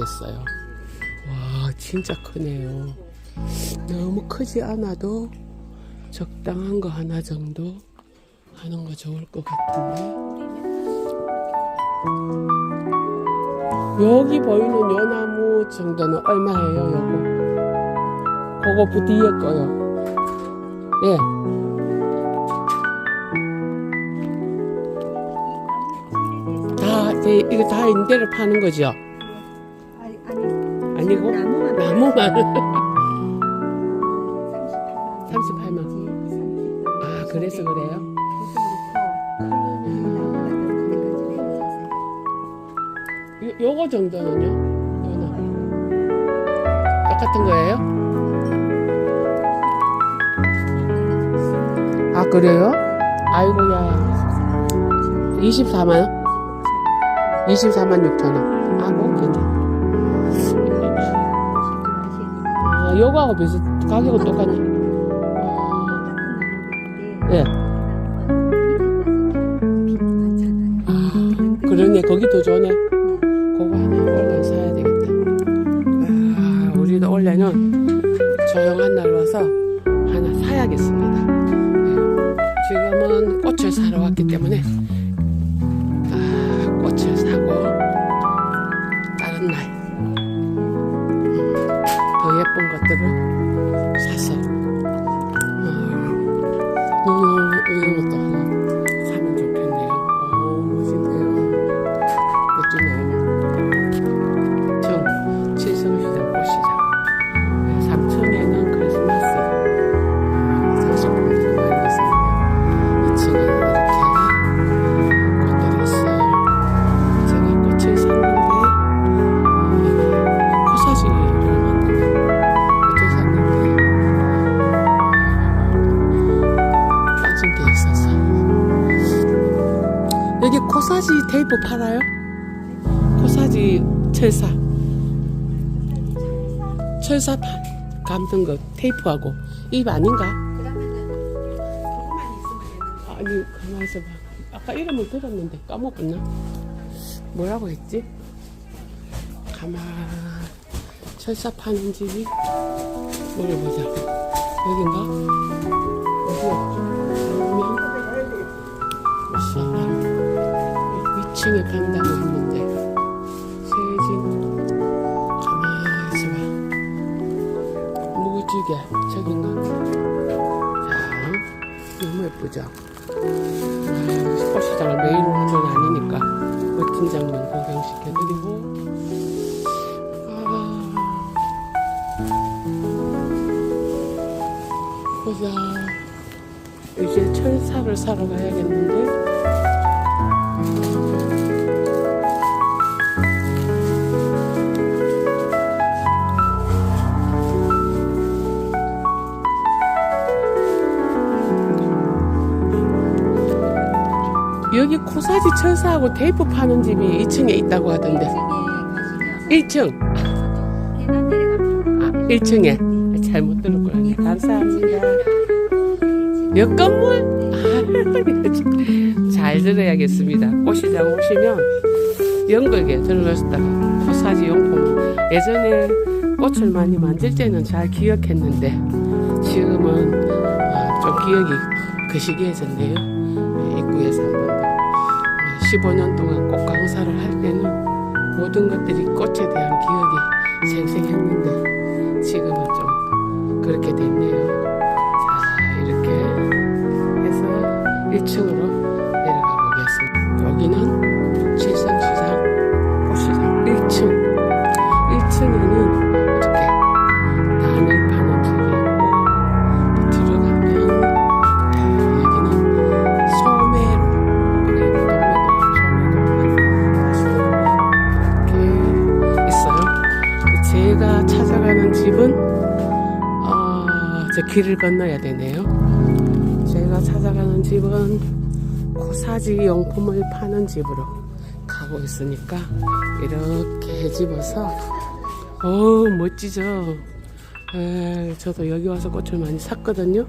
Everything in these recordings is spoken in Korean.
놔두어야겠어요. 와, 진짜 크네요. 너무 크지 않아도 적당한 거 하나 정도 하는 거 좋을 것 같은데. 여기 보이는 요 나무 정도는 얼마예요, 요거? 그거 그 뒤에 거요. 예. 다, 네, 이거 다 인대를 파는 거죠? 아니, 아니 아니고? 나무만 나무만. 38만 38만. 아, 그래서 그래요? 요, 요거 정도는요? 요 나무. 똑같은 거예요? 아, 그래요? 아이고야. 24만 원? 24만 6천 원. 아, 뭐, 괜찮아. 아, 요거하고 비슷, 가격은 똑같네. 아, 예. 아, 그러네. 거기 더 좋네. 그거 하나 원래 사야 되겠다. 아, 우리도 원래는 조용한 날 와서 하나 사야겠습니다. 예. 지금은 꽃을 사러 왔기 때문에 코사지 테이프 팔아요? 코사지 철사 철사 판 감든 거 테이프하고 입 아닌가? 아니 가만 있어봐 아까 이름을 들었는데 까먹었나? 뭐라고 했지? 가만 철사 파는 집이 물어보자 여긴가? 2층에 판다고 했는데 세진 가만 있어봐. 무지개 저긴가? 자 너무 예쁘죠? 아, 꽃시장을 매일 오는 건 아니니까 멋진 장면 구경시켜드리고. 아, 보자. 이제 철사를 사러 가야겠는데 여기 코사지 철사하고 테이프 파는 집이 2층에 있다고 하던데. 1층. 아 1층에 잘못 들었구나 네, 감사합니다. 몇 건물? 아, 잘 들어야겠습니다. 꽃시장 오시면 연극에 들렀다가 코사지 용품. 예전에 꽃을 많이 만질 때는 잘 기억했는데 지금은 아, 좀 기억이 거시기해졌네요. 네, 입구에서 한 번 더 15년 동안 꽃 강사를 할 때는 모든 것들이 꽃에 대한 기억이 생생했는데 지금은 좀 그렇게 됐네요. 자 이렇게 해서 1층으로 제가 찾아가는 집은 어, 저 길을 건너야 되네요. 제가 찾아가는 집은 코사지 용품을 파는 집으로 가고 있으니까 이렇게 해집어서 어 멋지죠. 에, 저도 여기 와서 꽃을 많이 샀거든요.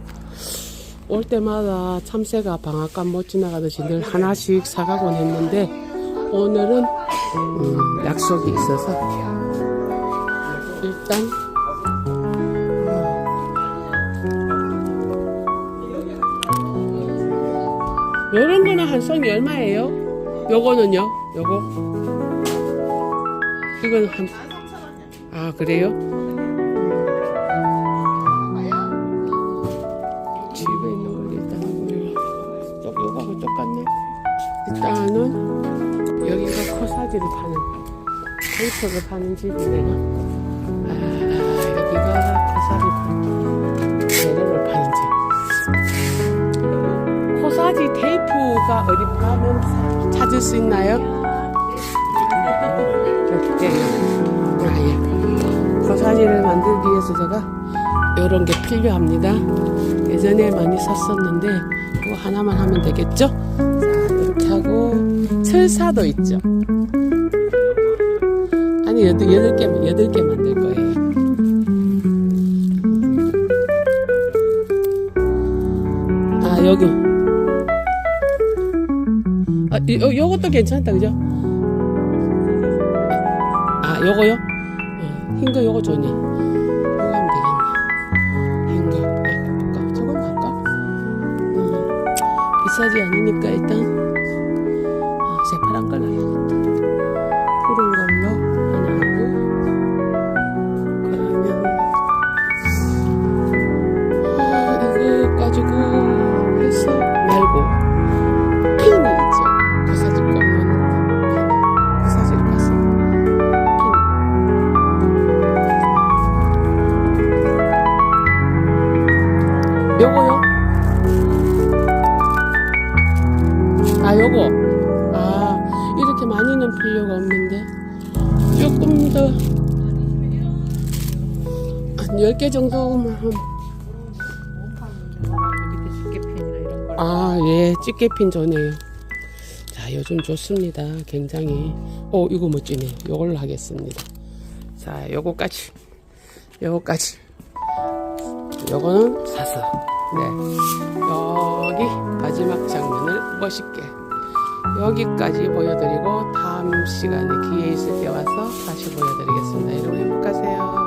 올 때마다 참새가 방앗간 못 지나가듯이 늘 하나씩 사가곤 했는데 오늘은 음, 약속이 있어서 일단 요런 거는 한 송이 얼마예요? 요거는요? 요거? 이건 한, 아, 그래요? 집에 있는 걸 일단 보면, 여기 요거하고 똑같네? 일단은, 여기가 코사지를 파는, 테이프를 파는 집이네요. 아, 여기가 재료를 파는 집. 코사지 테이프가 어디 파면 사- 찾을 수 있나요? 예. 아, 예. 코사지를 만들기 위해서 제가 이런 게 필요합니다. 예전에 많이 샀었는데 그거 하나만 하면 되겠죠? 자, 이렇게 하고 철사도 있죠. 아니 여덟 여덟 개 여덟 개 여기 아, 요, 요것도 괜찮다, 그죠? 아, 요거요? 어, 흰거 요거 좋네. 요거 하면 되겠네. 흰 거. 아, 볼까? 저건 할까? 음, 비싸지 않으니까 일단, 10개 정도만 하면. 밑에 집게펜이나 이런 걸. 아, 예, 집게핀 좋네요. 자, 요즘 좋습니다. 굉장히. 어, 이거 멋지네. 요걸로 하겠습니다. 자, 요거까지. 요거까지. 요거는 사서. 네. 여기 마지막 장면을 멋있게. 여기까지 보여드리고 다음 시간에 기회 있을 때 와서 다시 보여드리겠습니다. 여러분 행복하세요.